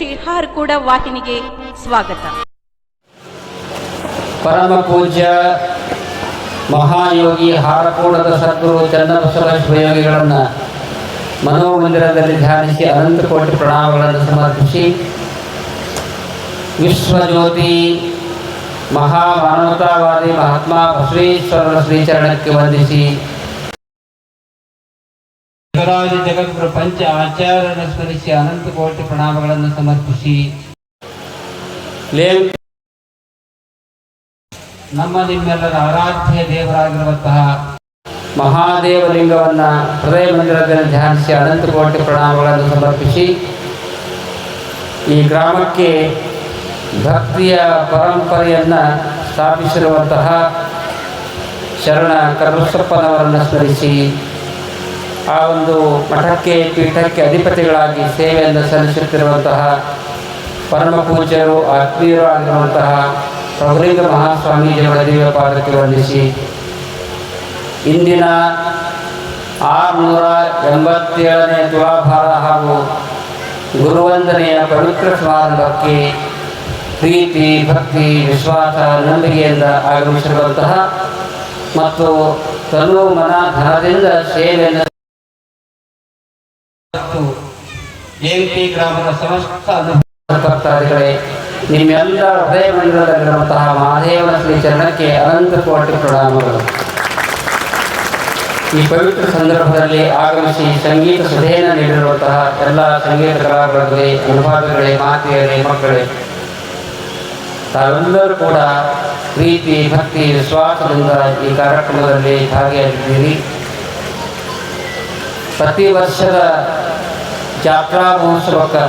ಶ್ರೀ ಕೂಡ ವಾಹಿನಿಗೆ ಸ್ವಾಗತ. ಪರಮ ಪೂಜ್ಯ ಮಹಾಯೋಗಿ ಹಾರಕೂಡದ ಸದ್ಗುರು ಚನ್ನಬಸವ ಶಿವಯೋಗಿಗಳನ್ನು ಮನೋಮಂದಿರದಲ್ಲಿ ಧ್ಯಾನಿಸಿ ಅನಂತ ಕೋಟಿ ಪ್ರಣಾಮಗಳನ್ನು ಸಮರ್ಪಿಸಿ ವಿಶ್ವಜ್ಯೋತಿ ಮಹಾ ಮಾನವತಾವಾದಿ ಮಹಾತ್ಮ ಬಸವೇಶ್ವರರ ಶ್ರೀಚರಣಕ್ಕೆ ವಂದಿಸಿ ಜಗರಾಜ ಜಗದ್ಗುರು ಪಂಚ ಆಚಾರ್ಯರನ್ನು ಸ್ಮರಿಸಿ ಅನಂತ ಕೋಟಿ ಪ್ರಣಾಮಗಳನ್ನು ಸಮರ್ಪಿಸಿ. ನಮ್ಮ ನಿಮ್ಮೆಲ್ಲರ ಆರಾಧ್ಯ ದೇವರಾಗಿರುವಂತಹ ಮಹಾದೇವಲಿಂಗವನ್ನು ಹೃದಯ ಮಂದಿರದಲ್ಲಿ ಧ್ಯಾನಿಸಿ ಅನಂತ ಕೋಟಿ ಪ್ರಣಾಮಗಳನ್ನು ಸಮರ್ಪಿಸಿ ಈ ಗ್ರಾಮಕ್ಕೆ ಭಕ್ತಿಯ ಪರಂಪರೆಯನ್ನು ಸ್ಥಾಪಿಸಿರುವಂತಹ ಶರಣ ಕರ್ಮಸಪ್ಪನವರನ್ನು ಸ್ಮರಿಸಿ. ಆ ಒಂದು ಮಠಕ್ಕೆ ಪೀಠಕ್ಕೆ ಅಧಿಪತಿಗಳಾಗಿ ಸೇವೆಯನ್ನು ಸಲ್ಲಿಸುತ್ತಿರುವಂತಹ ಪರಮ ಪೂಜ್ಯರು ಆತ್ಮೀಯರು ಆಗಿರುವಂತಹ ಪ್ರಭುಲಿಂಗ ಮಹಾಸ್ವಾಮೀಜಿಯವರ ದಿವ್ಯ ಪಾದಕ್ಕೆ ವಂದಿಸಿ. ಇಂದಿನ ಆರುನೂರ ಎಂಬತ್ತೇಳನೇ ತುಲಾಭಾರ ಹಾಗೂ ಗುರುವಂದನೆಯ ಪವಿತ್ರ ಸಮಾರಂಭಕ್ಕೆ ಪ್ರೀತಿ, ಭಕ್ತಿ, ವಿಶ್ವಾಸ, ನಂಬಿಕೆಯಿಂದ ಆಗಮಿಸಿರುವಂತಹ ಮತ್ತು ತನು ಮನ ಧನದಿಂದ ಸೇವೆಯನ್ನು ಮತ್ತು ಜಯಂತಿ ಗ್ರಾಮದ ಸಮಸ್ತ ಅನುಭವಿಗಳೇ ನಿಮ್ಮೆಲ್ಲ ಹೃದಯ ಮಂದಿರದಲ್ಲಿರುವಂತಹ ಮಹಾದೇವನ ಶ್ರೀ ಚರಣಕ್ಕೆ ಅನಂತ ಕೋಟಿ ಪ್ರಣಾಮಗಳು. ಈ ಪವಿತ್ರ ಸಂದರ್ಭದಲ್ಲಿ ಆಗಮಿಸಿ ಸಂಗೀತ ಸುಧೆಯನ್ನು ನೀಡಿರುವಂತಹ ಎಲ್ಲ ಸಂಗೀತ ಕಲಾವಿದರಿಗೆ ಅನುಭಾವಿಗಳೇ, ಮಾತೆಯರೇ, ಮಕ್ಕಳೇ, ತಾವೆಲ್ಲರೂ ಕೂಡ ಪ್ರೀತಿ, ಭಕ್ತಿ, ವಿಶ್ವಾಸದಿಂದ ಈ ಕಾರ್ಯಕ್ರಮದಲ್ಲಿ ಭಾಗಿಯಾಗಿದ್ದೀರಿ. ಪ್ರತಿ ವರ್ಷದ ಜಾತ್ರಾ ಮಹೋತ್ಸವಕ್ಕೆ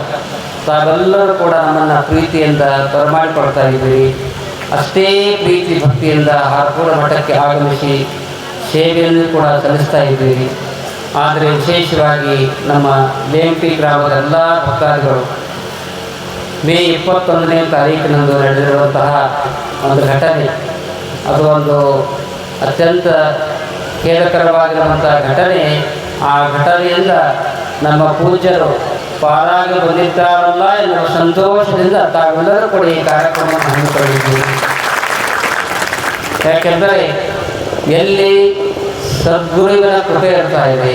ತಾವೆಲ್ಲರೂ ಕೂಡ ನಮ್ಮನ್ನು ಪ್ರೀತಿಯಿಂದ ಬರಮಾಡಿಕೊಳ್ತಾ ಇದ್ದೀರಿ. ಅಷ್ಟೇ ಪ್ರೀತಿ ಭಕ್ತಿಯಿಂದ ಹಾರ್ಕೂಡ ಮಠಕ್ಕೆ ಆಗಮಿಸಿ ಸೇವೆಯನ್ನು ಕೂಡ ಸಲ್ಲಿಸ್ತಾ ಇದ್ದೀರಿ. ಆದರೆ ವಿಶೇಷವಾಗಿ ನಮ್ಮ ಲೇಂಪಿ ಗ್ರಾಮದ ಎಲ್ಲ ಭಕ್ತಾದಿಗಳು ಮೇ ಇಪ್ಪತ್ತೊಂದನೇ ತಾರೀಕಿನಂದು ನಡೆದಿರುವಂತಹ ಒಂದು ಘಟನೆ. ಅದು ಒಂದು ಅತ್ಯಂತ ಖೇದಕರವಾಗಿರುವಂಥ ಘಟನೆ. ಆ ಘಟನೆಯಿಂದ ನಮ್ಮ ಪೂಜ್ಯರು ಪಾರಾಗಿ ಬಂದಿದ್ದಾರಲ್ಲ ಎನ್ನುವ ಸಂತೋಷದಿಂದ ತಾವೆಲ್ಲರೂ ಕೂಡ ಈ ಕಾರ್ಯಕ್ರಮವನ್ನು ಹಮ್ಮಿಕೊಂಡಿದ್ದೀವಿ ಯಾಕೆಂದರೆ ಎಲ್ಲಿ ಸದ್ಗುರುವಿನ ಕೃಪೆ ಇರ್ತಾ ಇದೆ,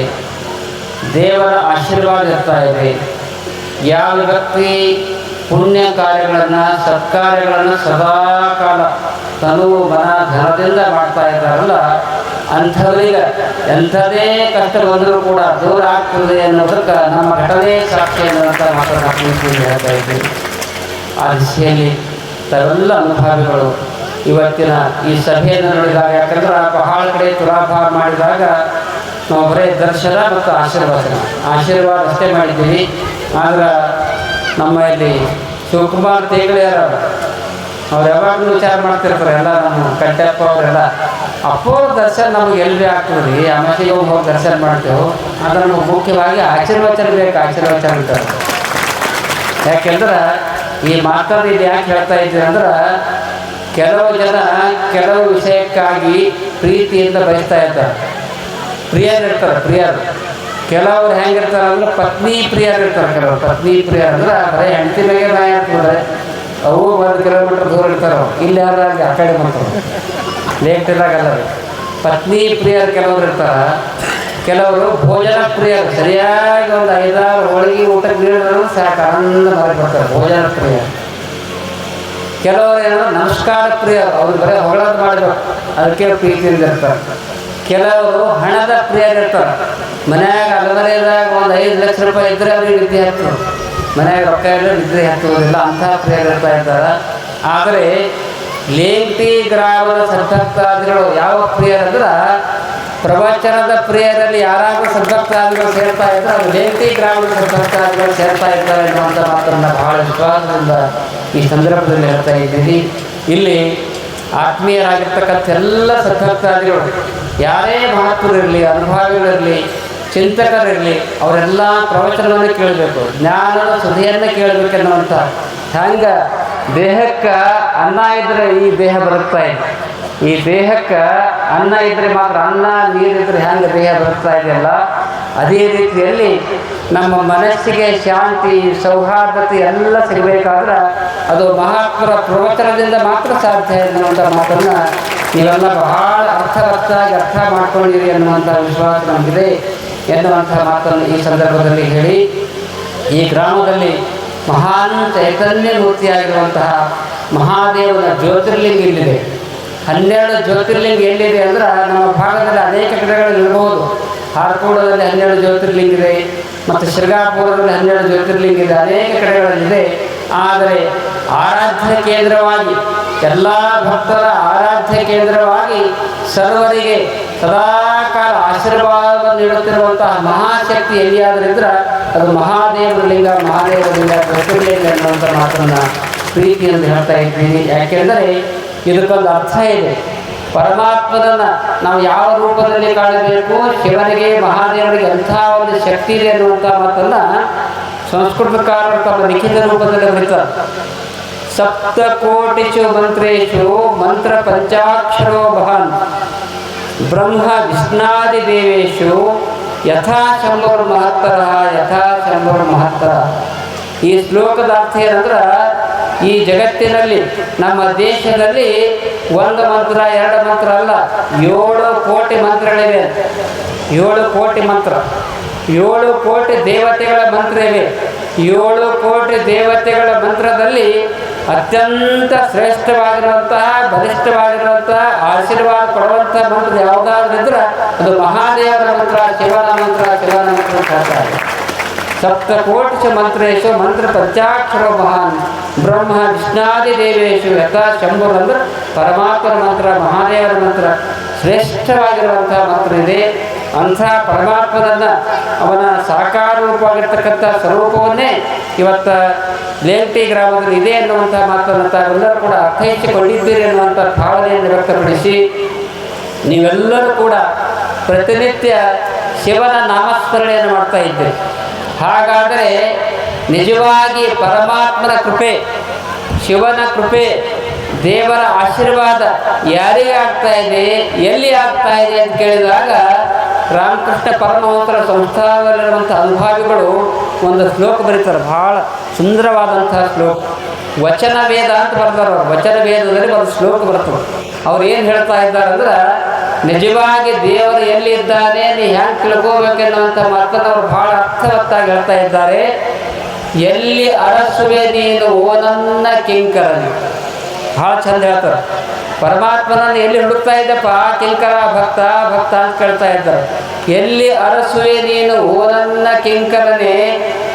ದೇವರ ಆಶೀರ್ವಾದ ಇರ್ತಾ ಇದೆ, ಯಾವ ವ್ಯಕ್ತಿ ಪುಣ್ಯ ಕಾರ್ಯಗಳನ್ನು, ಸತ್ಕಾರ್ಯಗಳನ್ನು ಸದಾ ಕಾಲ ತನು ಮನ ಧನದಿಂದ ಮಾಡ್ತಾ ಇದ್ದಾರಲ್ಲ ಅಂಥವರಿಗೆ ಎಂಥದೇ ಕಷ್ಟ ಬಂದರೂ ಕೂಡ ದೂರ ಆಗ್ತದೆ ಅನ್ನೋದಕ್ಕೆ ನಮ್ಮ ಘಟನೆ ಸಾಕ್ಷಿ ಅನ್ನುವಂಥ ಮಾತನ್ನು ಹೇಳ್ತಾ ಇದ್ದೀವಿ ಆ ದಿಶೆಯಲ್ಲಿ ತರೆಲ್ಲ ಅನುಭವಗಳು ಇವತ್ತಿನ ಈ ಸಭೆಯನ್ನು ನೋಡಿದಾಗ, ಯಾಕಂದ್ರೆ ಬಹಳ ಕಡೆ ತುಲಾಭಾರ ಮಾಡಿದಾಗ ನಾವು ಬರೀ ದರ್ಶನ ಮತ್ತು ಆಶೀರ್ವಾದ ಆಶೀರ್ವಾದ ಅಷ್ಟೇ ಮಾಡಿದ್ದೀವಿ. ಆದ್ರೆ ನಮ್ಮ ಇಲ್ಲಿ ಶಿವಕುಮಾರ್ ತೇಗಳೇ ಅವ್ರು ಯಾವಾಗಲೂ ವಿಚಾರ ಮಾಡ್ತಿರ್ತಾರೆ ಎಲ್ಲ ನಮ್ಮ ಕಟ್ಟಪ್ಪ ಅವರೆಲ್ಲ ಅಪ್ಪೋರ ದರ್ಶನ ನಮಗೆ ಎಲ್ಲಿ ಆಗ್ತದೆ ರೀ? ಅಮಾಸಿಗೆ ಹೋಗಿ ದರ್ಶನ ಮಾಡ್ತೇವೆ ಆದ್ರೆ ಮುಖ್ಯವಾಗಿ ಆಶೀರ್ವಚನ ಬೇಕು, ಆಶೀರ್ವಚನ ಯಾಕೆಂದ್ರೆ ಈ ಮಾತನ್ನು ಇಲ್ಲಿ ಯಾಕೆ ಹೇಳ್ತಾ ಇದ್ದೀವಿ ಅಂದ್ರೆ, ಕೆಲವು ಜನ ಕೆಲವು ವಿಷಯಕ್ಕಾಗಿ ಪ್ರೀತಿಯಿಂದ ಬಯಸ್ತಾ ಇರ್ತಾರೆ ಪ್ರಿಯರು ಇರ್ತಾರೆ ಪ್ರಿಯರು. ಕೆಲವರು ಹೆಂಗಿರ್ತಾರೆ ಅಂದ್ರೆ ಪತ್ನಿ ಪ್ರಿಯರಿರ್ತಾರೆ ಕೆಲವರು. ಪತ್ನಿ ಪ್ರಿಯರು ಅಂದ್ರೆ ಬರೀ ಹೆಂಡತಿ ಮೇಲೆ ನಾಯಿ ಇರ್ತದೆ ಅವು ಒಂದು ಕಿಲೋಮೀಟರ್ ದೂರ ಇರ್ತಾರೆ. ಇಲ್ಲಿ ಯಾರು ಆ ಕಡೆ ಲೇಟ್ದಾಗಲ್ಲ ಪತ್ನಿ ಪ್ರಿಯರು ಕೆಲವರು ಇರ್ತಾರ. ಕೆಲವರು ಭೋಜನ ಪ್ರಿಯರು. ಸರಿಯಾಗಿ ಒಂದು ಐದಾರು ಹೋಳಿಗೆ ಊಟಕ್ಕೆ ನೀಡಿದ್ರು ಸಾಕು, ಆನಂದ ಮಾಡಿ ಭೋಜನ ಪ್ರಿಯ ಕೆಲವರು ಏನಂದ್ರೆ ನಮಸ್ಕಾರ ಪ್ರಿಯರು. ಅವ್ರು ಬರೀ ಹೊಗಳದು ಮಾಡಬೇಕು. ಅದಕ್ಕೆ ಪ್ರೀತಿಯಿಂದ ಇರ್ತಾರೆ ಕೆಲವರು ಹಣದ ಪ್ರಿಯರು ಇರ್ತಾರೆ. ಮನ್ಯಾಗ ಅಲಮನೆದಾಗ ಒಂದು ಐದು ಲಕ್ಷ ರೂಪಾಯಿ ಇದ್ದರೆ ಅವ್ರಿಗೆ ನಿದ್ದೆ ಹತ್ತು ಮನ್ಯಾಗ ರೊಕ್ಕ ಇದ್ರೆ ನಿದ್ರೆ ಹತ್ತುವುದಿಲ್ಲ. ಅಂಥ ಪ್ರಿಯರು ಇರ್ತಾ ಇರ್ತಾರೆ ಆದರೆ ಲೇಂಟಿ ಗ್ರಾಮದ ಸದ್ಭಕ್ತಾದಿಗಳು ಯಾವ ಪ್ರಿಯರಂದ್ರೆ ಪ್ರವಚನದ ಪ್ರಿಯರಲ್ಲಿ ಯಾರಾದರೂ ಸದ್ಭಕ್ತಾದಿಗಳು ಸೇರ್ತಾ ಇದ್ರೆ ಅದು ಲೇಂಟಿ ಗ್ರಾಮದ ಸದ್ಭಕ್ತಾದಿಗಳು ಸೇರ್ತಾ ಇದ್ದಾರೆ ಅನ್ನುವಂಥ ಮಾತನ್ನು ಬಹಳ ವಿಶ್ವಾಸದಿಂದ ಈ ಸಂದರ್ಭದಲ್ಲಿ ಹೇಳ್ತಾ ಇದ್ದೀನಿ ಇಲ್ಲಿ ಆತ್ಮೀಯರಾಗಿರ್ತಕ್ಕಂಥ ಎಲ್ಲ ಸದ್ಭಕ್ತಾದಿಗಳು ಯಾರೇ ಮಹಾತ್ಮರಿರಲಿ ಅನುಭವಿಗಳಿರಲಿ, ಚಿಂತಕರಿರಲಿ, ಅವರೆಲ್ಲ ಪ್ರವಚನವನ್ನು ಕೇಳಬೇಕು, ಜ್ಞಾನದ ಸುಧಿಯನ್ನು ಕೇಳಬೇಕೆನ್ನುವಂಥ ಹಂಗೆ ದೇಹಕ್ಕೆ ಅನ್ನ ಇದ್ದರೆ ಈ ದೇಹ ಬರುತ್ತಾ ಇದೆ? ಈ ದೇಹಕ್ಕೆ ಅನ್ನ ಇದ್ದರೆ ಮಾತ್ರ ಅನ್ನ ನೀರಿದ್ರೆ ಹೆಂಗೆ ದೇಹ ಬರುತ್ತಾ ಇದೆಯಲ್ಲ? ಅದೇ ರೀತಿಯಲ್ಲಿ ನಮ್ಮ ಮನಸ್ಸಿಗೆ ಶಾಂತಿ, ಸೌಹಾರ್ದತೆ ಎಲ್ಲ ಸಿಗಬೇಕಾದ್ರೆ ಅದು ಮಹಾತ್ಮರ ಪ್ರವಚನದಿಂದ ಮಾತ್ರ ಸಾಧ್ಯ ಅನ್ನುವಂಥ ಮಾತನ್ನು ನೀವೆಲ್ಲ ಬಹಳ ಅರ್ಥವತ್ತಾಗಿ ಅರ್ಥ ಮಾಡ್ಕೊಂಡಿರಿ ಅನ್ನುವಂಥ ವಿಶ್ವಾಸ ನಮಗಿದೆ ಎನ್ನುವಂಥ ಮಾತನ್ನು ಈ ಸಂದರ್ಭದಲ್ಲಿ ಹೇಳಿ. ಈ ಗ್ರಾಮದಲ್ಲಿ ಮಹಾನ್ ಚೈತನ್ಯ ಮೂರ್ತಿಯಾಗಿರುವಂತಹ ಮಹಾದೇವನ ಜ್ಯೋತಿರ್ಲಿಂಗ ಇಲ್ಲಿದೆ. ಹನ್ನೆರಡು ಜ್ಯೋತಿರ್ಲಿಂಗ ಎಲ್ಲಿದೆ ಅಂದ್ರೆ ನಮ್ಮ ಭಾಗದಲ್ಲಿ ಅನೇಕ ಕಡೆಗಳಲ್ಲಿ ಇರಬಹುದು ಹಾರ್ಕೋಡದಲ್ಲಿ ಹನ್ನೆರಡು ಜ್ಯೋತಿರ್ಲಿಂಗ ಇದೆ, ಮತ್ತು ಶ್ರೀಗಾಪುರದಲ್ಲಿ ಹನ್ನೆರಡು ಜ್ಯೋತಿರ್ಲಿಂಗ ಇದೆ, ಅನೇಕ ಕಡೆಗಳಲ್ಲಿದೆ. ಆದರೆ ಆರಾಧ್ಯ ಕೇಂದ್ರವಾಗಿ, ಎಲ್ಲ ಭಕ್ತರ ಆರಾಧ್ಯ ಕೇಂದ್ರವಾಗಿ ಸರ್ವರಿಗೆ ಸದಾಕಾಲ ಆಶೀರ್ವಾದ ನೀಡುತ್ತಿರುವಂತಹ ಮಹಾಶಕ್ತಿ ಎಲ್ಲಿಯಾದ್ರಿದ್ರೆ ಅದು ಮಹಾದೇವರ ಲಿಂಗ ಮಹಾದೇವರ ಲಿಂಗ ಜ್ಯೋತಿರ್ಲಿಂಗ ಅನ್ನುವಂಥ ಮಾತನ್ನು ಪ್ರೀತಿಯಿಂದ ಹೇಳ್ತಾ ಇದ್ದೀನಿ. ಯಾಕೆಂದರೆ ಇದಕ್ಕೊಂದು ಅರ್ಥ ಇದೆ. ಪರಮಾತ್ಮನನ್ನ ನಾವು ಯಾವ ರೂಪದಲ್ಲಿ ಕಾಣಬೇಕು? ಶಿವನಿಗೆ ಮಹಾದೇವರಿಗೆ ಎಂಥ ಒಂದು ಶಕ್ತಿ ಇದೆ ಅನ್ನುವಂಥ ಮಾತನ್ನು ಸಂಸ್ಕೃತಕಾರರು ತಮ್ಮ ಲಿಖಿತ ರೂಪದಲ್ಲಿ ಬರೀತಾರೆ. ಸಪ್ತಕೋಟಿಷು ಮಂತ್ರೇಶು, ಮಂತ್ರ ಪಂಚಾಕ್ಷರೋ ಮಹಾನ್ ಬ್ರಹ್ಮ ವಿಷ್ಣಾದಿ ದೇವೇಶು ಯಥಾ ಶಂಭುರ್ ಮಹತ್ತರ, ಯಥಾ ಶಂಭುರ್ ಮಹತ್ತರ. ಈ ಶ್ಲೋಕದ ಅರ್ಥ ಏನಂದ್ರೆ, ಈ ಜಗತ್ತಿನಲ್ಲಿ, ನಮ್ಮ ದೇಶದಲ್ಲಿ ಒಂದು ಮಂತ್ರ, ಎರಡು ಮಂತ್ರ ಅಲ್ಲ, ಏಳು ಕೋಟಿ ಮಂತ್ರಗಳಿವೆ. ಏಳು ಕೋಟಿ ಮಂತ್ರ. ಏಳು ಕೋಟಿ ದೇವತೆಗಳ ಮಂತ್ರ ಇವೆ. ಏಳು ಕೋಟಿ ದೇವತೆಗಳ ಮಂತ್ರದಲ್ಲಿ ಅತ್ಯಂತ ಶ್ರೇಷ್ಠವಾಗಿರುವಂತಹ, ಬಲಿಷ್ಠವಾಗಿರುವಂತಹ, ಆಶೀರ್ವಾದ ಕೊಡುವಂತಹ ಮಂತ್ರ ಯಾವುದಾದ್ರೂ ಅದು ಮಹಾದೇವರ ಮಂತ್ರ ಮಂತ್ರ ಸಪ್ತಕೋಟಿಷು ಮಂತ್ರೇಶು, ಮಂತ್ರ ಪಂಚಾಕ್ಷರ ಮಹಾನ್. ಬ್ರಹ್ಮ, ವಿಷ್ಣಾದಿ ದೇವೇಶು, ಯಥಾ ಶಂಭು ಅಂದ್ರೆ ಪರಮಾತ್ಮರ ಮಂತ್ರ, ಮಹಾದೇವರ ಮಂತ್ರ. ಶ್ರೇಷ್ಠವಾಗಿರುವಂತಹ ಮಂತ್ರ ಇದೆ. ಅಂಥ ಪರಮಾತ್ಮನನ್ನ ಅವನ ಸಾಕಾರ ರೂಪವಾಗಿರ್ತಕ್ಕಂಥ ಸ್ವರೂಪವನ್ನೇ ಇವತ್ತ ಲೇಲ್ಟಿ ಗ್ರಾಮದಲ್ಲಿ ಇದೆ ಎನ್ನುವಂಥ ಮಾತನ್ನು ತಾವೆಲ್ಲರೂ ಕೂಡ ಅರ್ಥೈಸಿಕೊಂಡಿದ್ದೀರಿ ಎನ್ನುವಂಥ ಭಾವನೆಯನ್ನು ವ್ಯಕ್ತಪಡಿಸಿ ನೀವೆಲ್ಲರೂ ಕೂಡ ಪ್ರತಿನಿತ್ಯ ಶಿವನ ನಾಮಸ್ಮರಣೆಯನ್ನು ಮಾಡ್ತಾ ಇದ್ದೀರಿ ಹಾಗಾದರೆ ನಿಜವಾಗಿ ಪರಮಾತ್ಮನ ಕೃಪೆ, ಶಿವನ ಕೃಪೆ, ದೇವರ ಆಶೀರ್ವಾದ ಯಾರಿಗೆ ಆಗ್ತಾ ಇದೆ, ಎಲ್ಲಿ ಆಗ್ತಾ ಇದೆ ಅಂತ ಕೇಳಿದಾಗ ರಾಮಕೃಷ್ಣ ಪರಮಹಂಸರ ಸಂಸ್ಥಾನದಲ್ಲಿರುವಂಥ ಅನುಭಾವಿಗಳು ಒಂದು ಶ್ಲೋಕ ಬರೀತಾರೆ. ಬಹಳ ಸುಂದರವಾದಂತಹ ಶ್ಲೋಕ. ವಚನ ವೇದ ಅಂತ ಬರ್ತಾರೆ ಅವರು ವಚನ ವೇದದಲ್ಲಿ ಒಂದು ಶ್ಲೋಕ ಬರ್ತದೆ. ಅವ್ರು ಏನು ಹೇಳ್ತಾ ಇದ್ದಾರೆ ಅಂದ್ರೆ ನಿಜವಾಗಿ ದೇವರು ಎಲ್ಲಿದ್ದಾನೆ ನೀ ಹೆಂಗೆ ತಿಳ್ಕೋಬೇಕೆನ್ನುವಂಥ ಭಾಳ ಬಹಳ ಅರ್ಥವತ್ತಾಗಿ ಹೇಳ್ತಾ ಇದ್ದಾರೆ. ಎಲ್ಲಿ ಅರಸುವೆ ನೀನು ಓ ನನ್ನ ಕಿಂಕರನಿ ಭಾಳ ಚಂದ ಹೇಳ್ತಾರೆ. ಪರಮಾತ್ಮನನ್ನು ಎಲ್ಲಿ ಹುಡುಕ್ತಾ ಇದ್ದಪ್ಪ ಕಿಂಕರ ಭಕ್ತ ಭಕ್ತ ಅಂತ ಕೇಳ್ತಾ ಇದ್ದಾರೆ. ಎಲ್ಲಿ ಅರಸುವೆ ನೀನು ನನ್ನ ಕಿಂಕರನೆ,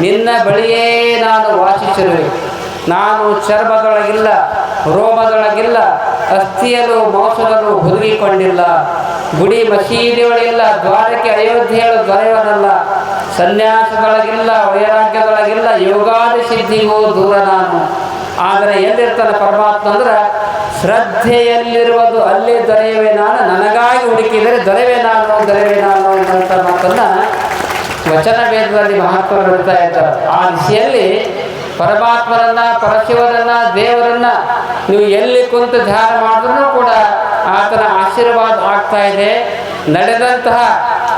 ನಿನ್ನ ಬಳಿಯೇ ನಾನು ವಾಸಿಸಿರುವೆ ನಾನು ಚರ್ಮದೊಳಗಿಲ್ಲ, ರೋಮದೊಳಗಿಲ್ಲ ಅಸ್ಥಿಯಲು ಮಾಂಸದಲ್ಲೂ ಹುದುಗಿಕೊಂಡಿಲ್ಲ ಗುಡಿ ಮಸೀದಿಯೊಳಗಿಲ್ಲ, ದ್ವಾರಕ್ಕೆ ಅಯೋಧ್ಯೆಯಳು ದೊರೆಯವನಲ್ಲ. ಸನ್ಯಾಸದೊಳಗಿಲ್ಲ, ವೈರಾಗ್ಯದೊಳಗಿಲ್ಲ ಯೋಗಾದಿ ಸಿದ್ಧಿಗೂ ದೂರ ನಾನು. ಆದರೆ ಎಲ್ಲಿರ್ತಾನೆ ಪರಮಾತ್ಮ ಅಂದ್ರೆ, ಶ್ರದ್ಧೆಯಲ್ಲಿರುವುದು ಅಲ್ಲಿ ದೊರೆಯುವೆ ನಾನು, ನನಗಾಗಿ ಹುಡುಕಿದರೆ ದೊರೆವೆ ನಾನು ದೊರೆವೆ ನಾನು ಅನ್ನುವಂಥ ಮಾತನ್ನು ವಚನ ವೇದದಲ್ಲಿ ಮಹತ್ವ ಹೇಳ್ತಾ ಇದ್ದಾರೆ. ಆ ದಿಶೆಯಲ್ಲಿ ಪರಮಾತ್ಮರನ್ನ ಪರಶಿವರನ್ನ ದೇವರನ್ನ ನೀವು ಎಲ್ಲಿ ಕುಂತು ಧ್ಯಾನ ಮಾಡಿದ್ರೂ ಕೂಡ ಆತನ ಆಶೀರ್ವಾದ ಆಗ್ತಾ ಇದೆ. ನಡೆದಂತಹ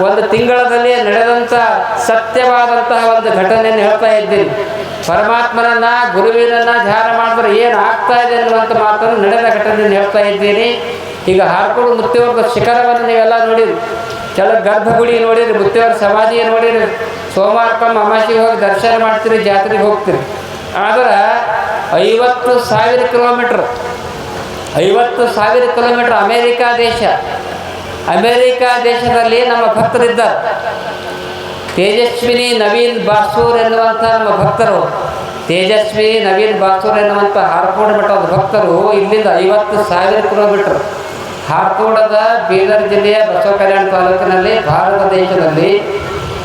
ಒಂದು ತಿಂಗಳಲ್ಲಿ ನಡೆದಂಥ ಸತ್ಯವಾದಂತಹ ಒಂದು ಘಟನೆಯನ್ನು ಹೇಳ್ತಾ ಇದ್ದೀನಿ. ಪರಮಾತ್ಮನನ್ನ, ಗುರುವಿನನ್ನ ಧ್ಯಾನ ಮಾಡಿದ್ರೆ ಏನು ಆಗ್ತಾ ಇದೆ ಅನ್ನುವಂಥ ಮಾತನ್ನು ನಡೆದ ಘಟನೆಯನ್ನು ಹೇಳ್ತಾ ಇದ್ದೀನಿ. ಈಗ ಹಾರ್ಕೊಂಡು ಮುತ್ತಿಯವ್ರದ ಶಿಖರವನ್ನು ನೀವೆಲ್ಲ ನೋಡಿರಿ. ಕೆಲವು ಗರ್ಭಗುಡಿ ನೋಡಿರಿ ಮುತ್ತಿಯವ್ರ ಸಮಾಧಿ ನೋಡಿರಿ. ಸೋಮವಾರಕ್ಕೊಮ್ಮೆ ಅಮಾಸಿಗೆ ಹೋಗಿ ದರ್ಶನ ಮಾಡ್ತೀರಿ, ಜಾತ್ರೆಗೆ ಹೋಗ್ತೀರಿ. ಆದ್ರೆ ಐವತ್ತು ಸಾವಿರ ಕಿಲೋಮೀಟ್ರ್, ಐವತ್ತು ಸಾವಿರ ಕಿಲೋಮೀಟ್ರ್ ಅಮೇರಿಕಾ ದೇಶ, ಅಮೇರಿಕಾ ದೇಶದಲ್ಲಿ ನಮ್ಮ ಭಕ್ತರಿದ್ದಾರೆ. ತೇಜಸ್ವಿನಿ ನವೀನ್ ಬಾಸೂರ್ ಎನ್ನುವಂಥ ನಮ್ಮ ಭಕ್ತರು ತೇಜಸ್ವಿ ನವೀನ್ ಬಾಸೂರ್ ಎನ್ನುವಂಥ ಹಾರ್ಕೋಡ್ ಮಠದ ಭಕ್ತರು ಇಲ್ಲಿಂದ ಐವತ್ತು ಸಾವಿರ ಕಿಲೋಮೀಟ್ರ್ ಹಾರ್ಕೋಡದ ಬೀದರ್ ಜಿಲ್ಲೆಯ ಬಸವ ಕಲ್ಯಾಣ ತಾಲೂಕಿನಲ್ಲಿ, ಭಾರತ ದೇಶದಲ್ಲಿ.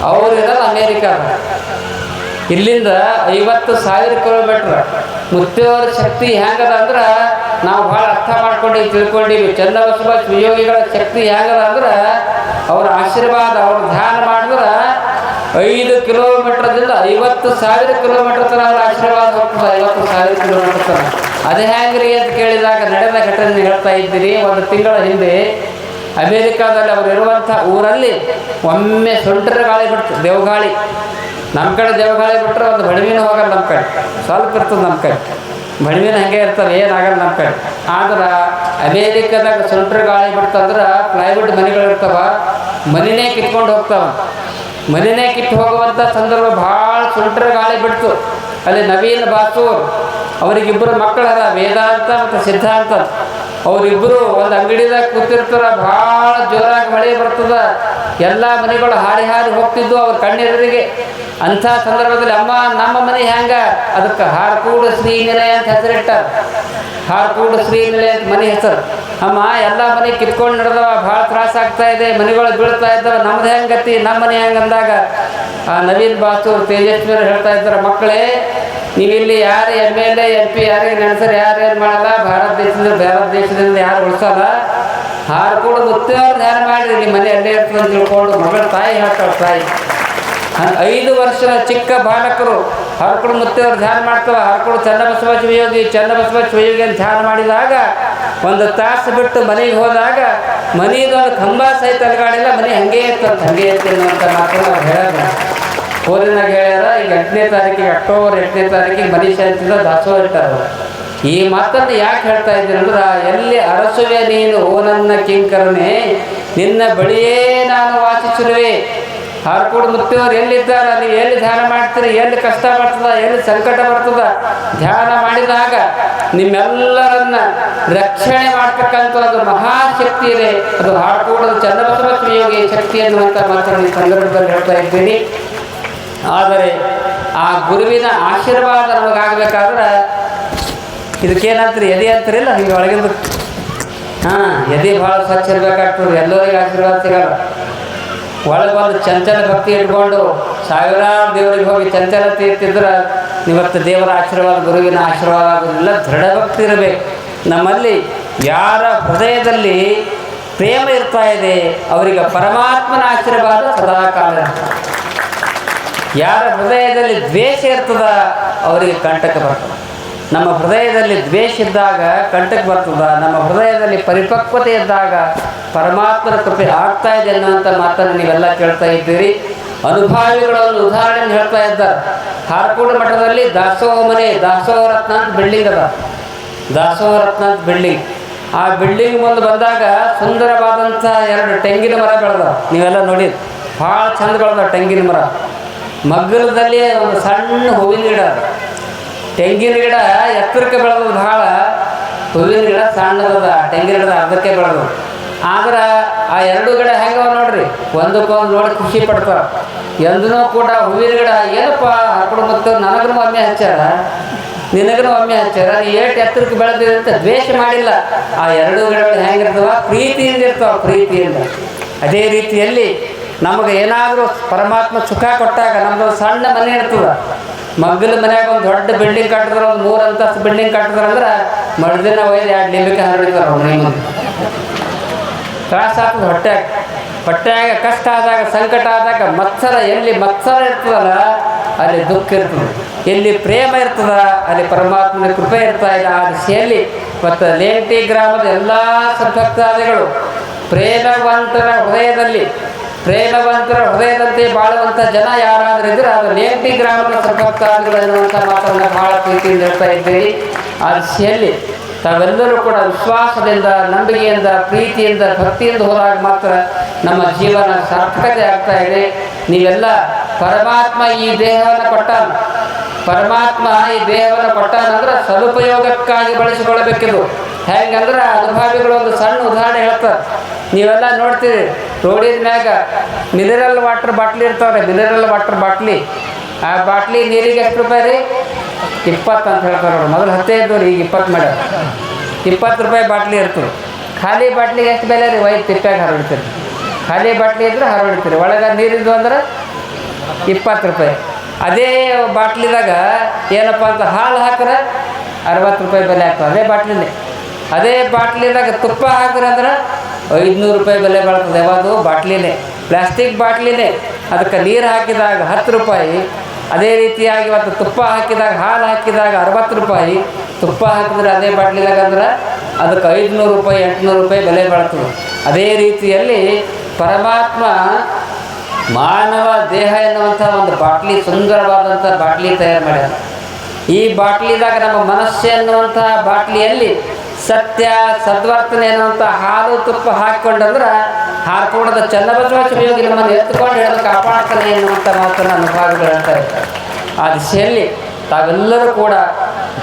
ಅವರಿರೋದು ಅಮೇರಿಕಾದ. ಇಲ್ಲಿಂದ ಐವತ್ತು ಸಾವಿರ ಕಿಲೋಮೀಟ್ರ್ ಮುತ್ತಿಯವರ ಶಕ್ತಿ ಹೆಂಗದ ಅಂದ್ರೆ ನಾವು ಭಾಳ ಅರ್ಥ ಮಾಡ್ಕೊಂಡು ತಿಳ್ಕೊಂಡಿವಿ. ಚನ್ನಬಸವ ಶಿವಯೋಗಿಗಳ ಶಕ್ತಿ ಹೆಂಗದ ಅಂದ್ರೆ ಅವ್ರ ಆಶೀರ್ವಾದ, ಅವ್ರ ಧ್ಯಾನ ಮಾಡಿದ್ರೆ ಐದು ಕಿಲೋಮೀಟ್ರದಿಂದ ಐವತ್ತು ಸಾವಿರ ಕಿಲೋಮೀಟ್ರ್ ತನಕ ಅವ್ರ ಆಶೀರ್ವಾದ ಹೋಗ್ತದೆ, ಐವತ್ತು ಸಾವಿರ ಕಿಲೋಮೀಟ್ರ್ ತನಕ. ಅದು ಹೆಂಗ್ರಿ ಅಂತ ಕೇಳಿದಾಗ ನಡೆದ ಘಟನೆ ಹೇಳ್ತಾ ಇದ್ದೀರಿ. ಒಂದು ತಿಂಗಳ ಹಿಂದೆ ಅಮೇರಿಕಾದಲ್ಲಿ ಅವರು ಇರುವಂಥ ಊರಲ್ಲಿ ಒಮ್ಮೆ ಸೊಂಟರ ಗಾಳಿ ಬಿಡ್ತು, ದೇವಗಾಳಿ. ನಮ್ಮ ಕಡೆ ದೇವಗಾಳಿ ಬಿಟ್ಟರೆ ಒಂದು ಬಡವಿನ ಹೋಗಲ್ಲ ನಮ್ಮ ಕಡೆ. ಸ್ವಲ್ಪ ಇರ್ತದೆ ನಮ್ಮ ಕಡೆ. ಬಡವಿನ ಹಂಗೆ ಇರ್ತವೆ ಏನಾಗಲ್ಲ ನಮ್ಮ ಕಡೆ. ಆದ್ರೆ ಅಮೇರಿಕಾದಾಗ ಸೊಂಟರ ಗಾಳಿ ಬಿಡ್ತಂದ್ರೆ ಪ್ಲೈವುಡ್ ಮನೆಗಳು ಇರ್ತಾವ ಮನೆಯೇ ಕಿತ್ಕೊಂಡು ಹೋಗ್ತಾವ. ಮನೆಯೇ ಕಿತ್ತು ಹೋಗುವಂಥ ಸಂದರ್ಭ ಭಾಳ ಸೊಂಟರ ಗಾಳಿ ಬಿಡ್ತು. ಅಲ್ಲಿ ನವೀನ್ ಬಾಸೂರ್ ಅವರಿಗಿಬ್ಬರು ಮಕ್ಕಳರ ವೇದಾಂತ ಮತ್ತು ಸಿದ್ಧಾಂತ. ಅವರಿಬ್ಬರು ಒಂದು ಅಂಗಡಿದಾಗ ಕೂತಿರ್ತಾರ, ಭಾಳ ಜೋರಾಗಿ ಮಳೆ ಬರ್ತದ. ಎಲ್ಲ ಮನೆಗಳು ಹಾರಿ ಹಾರಿ ಹೋಗ್ತಿದ್ದು ಅವ್ರ ಕಣ್ಣಿರಿಗೆ ಅಂಥ ಸಂದರ್ಭದಲ್ಲಿ ಅಮ್ಮ, ನಮ್ಮ ಮನೆ ಹೆಂಗ? ಅದಕ್ಕೆ ಹಾರ್ಕೂಡು ಶ್ರೀನಿಲಯ ಅಂತ ಹೆಸರಿಟ್ಟ ಹಾರ್ಕೂಡು ಶ್ರೀನಿಲಯ ಅಂತ ಮನೆ ಹೆಸರು. ಅಮ್ಮ, ಎಲ್ಲ ಮನೆ ಕಿತ್ಕೊಂಡು ನಡೆದವ, ಭಾಳ ತ್ರಾಸ ಆಗ್ತಾ ಇದೆ, ಮನೆಗಳು ಬೀಳ್ತಾ ಇದ್ದಾವ, ನಮ್ದು ಹೆಂಗತಿ ಗತಿ ನಮ್ಮ ಮನೆ ಹೆಂಗೆ ಅಂದಾಗ. ಆ ನವೀನ್ ಬಾಸು ತೇಜಸ್ವಿಯರು ಹೇಳ್ತಾ ಇದ್ದಾರೆ, ಮಕ್ಕಳೇ ನೀವಿಲ್ಲಿ ಯಾರು M L A, M P, ಯಾರಿಗೆ ನೆನೆಸರು ಯಾರು ಏನು ಮಾಡಲ್ಲ? ಭಾರತ ದೇಶದಿಂದ ಭಾರತ ದೇಶದಿಂದ ಯಾರು ಉಳಿಸಲ್ಲ? ಹಾರ್ಕೊಂಡು ಮುತ್ತೇವ್ರು ಧ್ಯಾನ ಮಾಡಿ, ನಿಮ್ಮ ಮನೆ ಎಲ್ಲೇ ಇರ್ತದೆ ಅಂತ ತಿಳ್ಕೊಂಡು ಮಗಳ ತಾಯಿ ಹೇಳ್ತಾಳೆ ತಾಯಿ. ಐದು ವರ್ಷದ ಚಿಕ್ಕ ಬಾಲಕರು ಹರ್ಕೊಂಡು ಮುತ್ತೆಯವರು ಧ್ಯಾನ ಮಾಡ್ತಾವ ಹರ್ಕುಡು ಚನ್ನಬಸವ ಶಿವಯೋಗಿ ಚನ್ನಬಸವ ಶಿವಯೋಗಿ ಅಂತ ಧ್ಯಾನ ಮಾಡಿದಾಗ, ಒಂದು ತಾಸು ಬಿಟ್ಟು ಮನೆಗೆ ಹೋದಾಗ ಮನೆಯದೊಂದು ಕಂಬ ಸಹಿತ ಅಲಗಾಡಿಲ್ಲ. ಮನೆ ಹಂಗೆ ಇರ್ತಂತ ಹಂಗೆ ಇರ್ತೀನಿ ಅಂತ ಮಾತನ್ನು ಊರಿನಾಗ ಗೆಳೆಯರ ಈಗ ಎಂಟನೇ ತಾರೀಕಿಗೆ, ಅಕ್ಟೋಬರ್ ಎಂಟನೇ ತಾರೀಕಿಗೆ ಮನೀಷ ಶಾಂತಿದ ದಾಸೋಹ ಇರ್ತಾರ ಈ ಮಾತನ್ನು ಯಾಕೆ ಹೇಳ್ತಾ ಇದ್ದೀನಿ ಅಂದ್ರೆ, ಎಲ್ಲಿ ಅರಸುವೆ ನೀನು ನನ್ನ ಕಿಂಕರನೆ, ನಿನ್ನ ಬಳಿಯೇ ನಾನು ವಾಸಿಸಿರುವೆ. ಹಾರ್ಕೋಡು ಮುತ್ತಿಯವರು ಎಲ್ಲಿದ್ದಾರ? ನೀವು ಎಲ್ಲಿ ಧ್ಯಾನ ಮಾಡ್ತೀರಿ? ಎಲ್ಲಿ ಕಷ್ಟ ಬರ್ತದ ಎಲ್ಲಿ ಸಂಕಟ ಬರ್ತದ ಧ್ಯಾನ ಮಾಡಿದಾಗ ನಿಮ್ಮೆಲ್ಲರನ್ನ ರಕ್ಷಣೆ ಮಾಡ್ತಕ್ಕಂಥ ಅದು ಮಹಾಶಕ್ತಿ ಇದೆ. ಅದು ಹಾಡ್ಕೋಡೋದು ಚನ್ನಬಸವ ಶ್ರೀಯೋಗಿ ಶಕ್ತಿ ಎನ್ನುವಂಥ ಮಾತನ್ನು ಸಂದರ್ಭದಲ್ಲಿ ಹೇಳ್ತಾ ಇದ್ದೀನಿ. ಆದರೆ ಆ ಗುರುವಿನ ಆಶೀರ್ವಾದ ನಮಗಾಗಬೇಕಾದ್ರೆ ಇದಕ್ಕೇನಂತೀರಿ? ಎದೆ ಅಂತೀರಿಲ್ಲ? ಹಿಂಗೆ ಒಳಗಿಂದ ಹಾಂ, ಎದೆ ಭಾಳ ಸ್ವಚ್ಛ ಇರಬೇಕಾಗ್ತದೆ. ಎಲ್ಲರಿಗೆ ಆಶೀರ್ವಾದ ಸಿಗಲ್ಲ. ಒಳಗೆ ಬಂದು ಚಂಚಲ ಭಕ್ತಿ ಇಟ್ಕೊಂಡು ಸಾವಿರಾರು ದೇವರಿಗೆ ಹೋಗಿ ಚಂಚಲ ತೀರ್ತಿದ್ರೆ ಇವತ್ತು ದೇವರ ಆಶೀರ್ವಾದ, ಗುರುವಿನ ಆಶೀರ್ವಾದ ಆಗೋದಿಲ್ಲ ದೃಢ ಭಕ್ತಿ ಇರಬೇಕು. ನಮ್ಮಲ್ಲಿ ಯಾರ ಹೃದಯದಲ್ಲಿ ಪ್ರೇಮ ಇರ್ತಾ ಇದೆ, ಅವರಿಗೆ ಪರಮಾತ್ಮನ ಆಶೀರ್ವಾದ ಸದಾ ಕಾಲ ಇರ್ತದೆ. ಯಾರ ಹೃದಯದಲ್ಲಿ ದ್ವೇಷ ಇರ್ತದ, ಅವರಿಗೆ ಕಂಟಕ ಬರ್ತದೆ. ನಮ್ಮ ಹೃದಯದಲ್ಲಿ ದ್ವೇಷ ಇದ್ದಾಗ ಕಂಟಕ ಬರ್ತದ, ನಮ್ಮ ಹೃದಯದಲ್ಲಿ ಪರಿಪಕ್ವತೆ ಇದ್ದಾಗ ಪರಮಾತ್ಮನ ಕೃಪೆ ಆಗ್ತಾ ಇದೆ ಅನ್ನೋಂಥ ಮಾತನ್ನು ನೀವೆಲ್ಲ ಕೇಳ್ತಾ ಇದ್ದೀರಿ. ಅನುಭಾವಿಗಳ ಒಂದು ಉದಾಹರಣೆ ಹೇಳ್ತಾ ಇದ್ದಾರೆ. ಹಾರ್ಕೋಡು ಮಠದಲ್ಲಿ ದಾಸೋಹ ಮನೆ, ದಾಸೋಹ ರತ್ನ ಅಂತ ಬಿಲ್ಡಿಂಗ್ ಅದ. ದಾಸೋಹ ರತ್ನ ಅಂತ ಬಿಲ್ಡಿಂಗ್ ಆ ಬಿಲ್ಡಿಂಗ್ ಮುಂದೆ ಬಂದಾಗ ಸುಂದರವಾದಂಥ ಎರಡು ತೆಂಗಿನ ಮರ ಬೆಳೆದ. ನೀವೆಲ್ಲ ನೋಡಿ ಭಾಳ ಚಂದ ಬೆಳೆದ ತೆಂಗಿನ ಮರ. ಮಗ್ಗಲದಲ್ಲಿ ಒಂದು ಸಣ್ಣ ಹೂವಿನ ಗಿಡ ಅದ. ತೆಂಗಿನ ಗಿಡ ಎತ್ತರಕ್ಕೆ ಬೆಳೆದು ಭಾಳ ಹೂವಿನ ಗಿಡ ಸಣ್ಣದದ, ತೆಂಗಿನ ಗಿಡದ ಅರ್ಧಕ್ಕೆ ಬೆಳೆದು ಆದ್ರೆ ಆ ಎರಡು ಗಿಡ ಹೆಂಗವ ನೋಡ್ರಿ? ಒಂದಕ್ಕೊಂದು ನೋಡಿ ಖುಷಿ ಪಡ್ತಾರ ಎಂದನೂ ಕೂಡ ಹೂವಿನ ಗಿಡ ಏನಪ್ಪ ಹಾಕೊಂಡು ಮತ್ತು ನನಗೂ ಒಮ್ಮೆ ಹಚ್ಚಾರ? ನಿನಗೂ ಒಮ್ಮೆ ಹಚ್ಚಾರ? ಏಟ್ ಎತ್ತರಕ್ಕೆ ಬೆಳೆದಿದೆ ಅಂತ ದ್ವೇಷ ಮಾಡಿಲ್ಲ. ಆ ಎರಡು ಗಿಡಗಳು ಹೆಂಗಿರ್ತವ? ಪ್ರೀತಿಯಿಂದ ಇರ್ತಾವ, ಪ್ರೀತಿಯಿಂದ. ಅದೇ ರೀತಿಯಲ್ಲಿ ನಮಗೆ ಏನಾದರೂ ಪರಮಾತ್ಮ ಸುಖ ಕೊಟ್ಟಾಗ ನಮ್ದು ಸಣ್ಣ ಮನೆ ಇರ್ತದ ಮಗ್ಗಲ ಮನ್ಯಾಗ ಒಂದು ದೊಡ್ಡ ಬಿಲ್ಡಿಂಗ್ ಕಟ್ಟಿದ್ರೆ ಒಂದು ಮೂರು ಅಂತಸ್ತು ಬಿಲ್ಡಿಂಗ್ ಕಟ್ಟಿದ್ರೆ ಅಂದ್ರೆ ಮಡ್ದಿನ ಒಯ್ದು ಎರಡು ಲಿಂಬಿಕೆ ಹರಡಿತಾರೆ ಅವ್ರ ತ್ರಾಸ ಆಗ್ತದೆ ಹೊಟ್ಟೆಯಾಗ ಕಷ್ಟ ಆದಾಗ, ಸಂಕಟ ಆದಾಗ ಮತ್ಸರ, ಎಲ್ಲಿ ಮತ್ಸರ ಇರ್ತದಲ್ಲ, ಅಲ್ಲಿ ದುಃಖ ಇರ್ತದೆ. ಎಲ್ಲಿ ಪ್ರೇಮ ಇರ್ತದ, ಅಲ್ಲಿ ಪರಮಾತ್ಮನ ಕೃಪೆ ಇರ್ತಾ ಇಲ್ಲ ಆ ದಿಶೆಯಲ್ಲಿ ಮತ್ತು ಲೇಂಟಿ ಗ್ರಾಮದ ಎಲ್ಲ ಸದ್ಭಕ್ತಾದಿಗಳು ಪ್ರೇಮವಂತರ ಹೃದಯದಲ್ಲಿ ಪ್ರೇಮವಂತರ ಹೃದಯದಂತೆ ಬಾಳುವಂಥ ಜನ ಯಾರಾದ್ರೂ ಇದ್ರೆ ಅದು ನೇಟಿ ಗ್ರಾಮದ ಸಂಪರ್ಕ ಮಾತನ್ನು ಬಹಳ ಪ್ರೀತಿಯಿಂದ ಹೇಳ್ತಾ ಇದ್ದೀರಿ. ಆ ದಿಶೆಯಲ್ಲಿ ತಾವೆಲ್ಲರೂ ಕೂಡ ವಿಶ್ವಾಸದಿಂದ, ನಂಬಿಕೆಯಿಂದ, ಪ್ರೀತಿಯಿಂದ, ಭಕ್ತಿಯಿಂದ ಹೋದಾಗ ಮಾತ್ರ ನಮ್ಮ ಜೀವನ ಸಾರ್ಥಕತೆ ಆಗ್ತಾ ಇದೆ. ನೀವೆಲ್ಲ ಪರಮಾತ್ಮ ಈ ದೇಹವನ್ನು ಕೊಟ್ಟ ಪರಮಾತ್ಮ ಈ ದೇಹವನ್ನು ಕೊಟ್ಟಾನಂದ್ರೆ ಸದುಪಯೋಗಕ್ಕಾಗಿ ಬಳಸಿಕೊಳ್ಳಬೇಕಿದು. ಹೇಗಂದ್ರೆ ಅನುಭವಿಗಳು ಒಂದು ಸಣ್ಣ ಉದಾಹರಣೆ ಹೇಳ್ತಾರೆ. ನೀವೆಲ್ಲ ನೋಡ್ತೀರಿ, ರೋಡಿನ ಮ್ಯಾಗ ಮಿನರಲ್ ವಾಟರ್ ಬಾಟ್ಲಿ ಇರ್ತಾವ್ರೆ ಮಿನರಲ್ ವಾಟರ್ ಬಾಟ್ಲಿ ಆ ಬಾಟ್ಲಿ ನೀರಿಗೆ ಎಷ್ಟು ರೂಪಾಯಿ ರೀ? ಇಪ್ಪತ್ತು ಅಂತ ಹೇಳ್ತಾರೆ ನೋಡಿ ಮೊದಲು ಹತ್ತೇ ರೀ ಈಗ ಇಪ್ಪತ್ತು ಮೇಡಮ್. ಇಪ್ಪತ್ತು ರೂಪಾಯಿ ಬಾಟ್ಲಿ ಇರ್ತದೆ. ಖಾಲಿ ಬಾಟ್ಲಿಗೆ ಎಷ್ಟು ಬೆಲೆ ರೀ? ವೈಟ್ ತಿಪ್ಪಾಗಿ ಹರಡ್ತೀರಿ. ಖಾಲಿ ಬಾಟ್ಲಿ ಇದ್ರೆ ಹರಡ್ತೀರಿ. ಒಳಗೆ ನೀರಿದ್ದು ಅಂದ್ರೆ ಇಪ್ಪತ್ತು ರೂಪಾಯಿ. ಅದೇ ಬಾಟ್ಲಿದಾಗ ಏನಪ್ಪ ಅಂತ ಹಾಲು ಹಾಕ್ರೆ ಅರವತ್ತು ರೂಪಾಯಿ ಬೆಲೆ ಆಗ್ತದೆ ಅದೇ ಬಾಟ್ಲಿನೇ ಅದೇ ಬಾಟ್ಲಿದಾಗ ತುಪ್ಪ ಹಾಕಿದ್ರೆ ಅಂದ್ರೆ ಐದುನೂರು ರೂಪಾಯಿ ಬೆಲೆ ಬಾಳ್ತದೆ ಯಾವುದು ಬಾಟ್ಲಿನೇ. ಪ್ಲಾಸ್ಟಿಕ್ ಬಾಟ್ಲಿನೇ. ಅದಕ್ಕೆ ನೀರು ಹಾಕಿದಾಗ ಹತ್ತು ರೂಪಾಯಿ, ಅದೇ ರೀತಿಯಾಗಿ ಇವತ್ತು ತುಪ್ಪ ಹಾಕಿದಾಗ, ಹಾಲು ಹಾಕಿದಾಗ ಅರವತ್ತು ರೂಪಾಯಿ, ತುಪ್ಪ ಹಾಕಿದ್ರೆ ಅದೇ ಬಾಟ್ಲಿದಾಗ ಅಂದ್ರೆ ಅದಕ್ಕೆ ಐದುನೂರು ರೂಪಾಯಿ, ಎಂಟುನೂರು ರೂಪಾಯಿ ಬೆಲೆ ಬಾಳ್ತದೆ ಅದೇ ರೀತಿಯಲ್ಲಿ ಪರಮಾತ್ಮ ಮಾನವ ದೇಹ ಎನ್ನುವಂಥ ಒಂದು ಬಾಟ್ಲಿ, ಸುಂದರವಾದಂಥ ಬಾಟ್ಲಿ ತಯಾರು ಮಾಡ್ಯಾರ ಈ ಬಾಟ್ಲಿದಾಗ ನಮ್ಮ ಮನಸ್ಸು ಎನ್ನುವಂಥ ಬಾಟ್ಲಿಯಲ್ಲಿ ಸತ್ಯ, ಸದ್ವರ್ತನೆ ಅನ್ನುವಂಥ ಹಾಲು ತುಪ್ಪ ಹಾಕ್ಕೊಂಡಂದ್ರೆ ಹಾರ್ಕೊಂಡದ ಚನ್ನಬಸವ ನಮ್ಮನ್ನು ಎತ್ಕೊಂಡು ಹಿಡಿದು ಕಾಪಾಡ್ತಾನೆ ಎನ್ನುವಂಥ ಮಾತನ್ನು ಅನುಭವಗಳು ಹೇಳ್ತಾ ಇರ್ತಾರೆ ಆ ದಿಶೆಯಲ್ಲಿ ತಾವೆಲ್ಲರೂ ಕೂಡ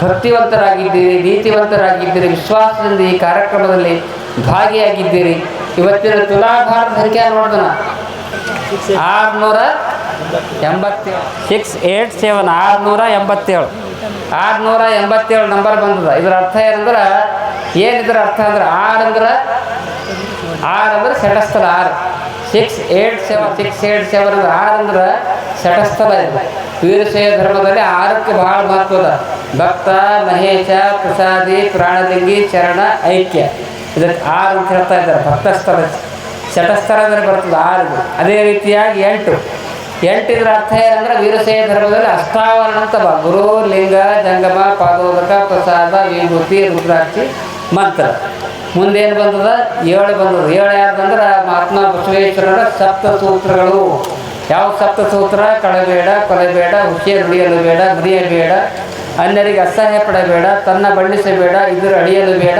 ಭಕ್ತಿವಂತರಾಗಿದ್ದೀರಿ, ನೀತಿವಂತರಾಗಿದ್ದೀರಿ, ವಿಶ್ವಾಸದಿಂದ ಈ ಕಾರ್ಯಕ್ರಮದಲ್ಲಿ ಭಾಗಿಯಾಗಿದ್ದೀರಿ. ಇವತ್ತಿನ ತುಲಾಭಾರ ಸಂಖ್ಯೆ ನೋಡಿದನ? ಆರುನೂರ ಎಂಬತ್ತೇಳು ಸಿಕ್ಸ್ ಏಟ್ ಸೆವೆನ್ ಆರುನೂರ ಎಂಬತ್ತೇಳು. ಆರುನೂರ ಎಂಬತ್ತೇಳು ನಂಬರ್ ಬಂದದ. ಇದರ ಅರ್ಥ ಏನಂದ್ರೆ ಏನಿದ್ರ ಅರ್ಥ ಅಂದ್ರೆ ಆರು ಅಂದ್ರೆ ಆರು ಅಂದ್ರೆ ಸೆಟಸ್ಥಲ ಆರು. Six eight seven six eight seven ಅಂದ್ರೆ ಆರು ಅಂದ್ರೆ ಸೆಟಸ್ಥಲ ಇದೆ. ವೀರಶೈವ ಧರ್ಮದಲ್ಲಿ ಆರಕ್ಕೆ ಬಹಳ ಮಹತ್ವದ ಭಕ್ತ, ಮಹೇಶ, ಪ್ರಸಾದಿ, ಪ್ರಾಣಲಿಂಗಿ, ಚರಣ, ಐಕ್ಯ. ಇದಕ್ಕೆ ಆರು ಅಂತ ಹೇಳ್ತಾ ಇದ್ದಾರೆ. ಭಕ್ತಸ್ಥಲ. ಅಂದ್ರೆ ಬರ್ತದೆ ಆರು ಅದೇ ರೀತಿಯಾಗಿ ಎಂಟು. ಎಂಟು ಇದರ ಅರ್ಥ ಏನಂದ್ರೆ ವೀರಶೈವ ಧರ್ಮದಲ್ಲಿ ಅಷ್ಟಾವರಣ ಅಂತ ಗುರು, ಲಿಂಗ, ಜಂಗಮ, ಪಾದೋದಕ, ಪ್ರಸಾದ, ವಿಭೂತಿ, ರುದ್ರಾಕ್ಷಿ ಮಂತ್ರ. ಮುಂದೇನು ಬಂದದ? ಏಳು ಬಂದದ. ಏಳು ಯಾರ್ದಂದ್ರೆ ಮಹಾತ್ಮ ಬಸವೇಶ್ವರರ ಸಪ್ತ ಸೂತ್ರಗಳು ಯಾವ ಸಪ್ತ ಸೂತ್ರ ಕಳಬೇಡ, ಕೊಲೆಬೇಡ ಹುಷಿಯ ನುಡಿಯಲು ಬೇಡ ಮುರಿಯಬೇಡ ಅನ್ಯರಿಗೆ ಅಸಹ್ಯ ಪಡಬೇಡ, ತನ್ನ ಬಣ್ಣಿಸಬೇಡ, ಇದ್ರ ಅಳಿಯಲು ಬೇಡ.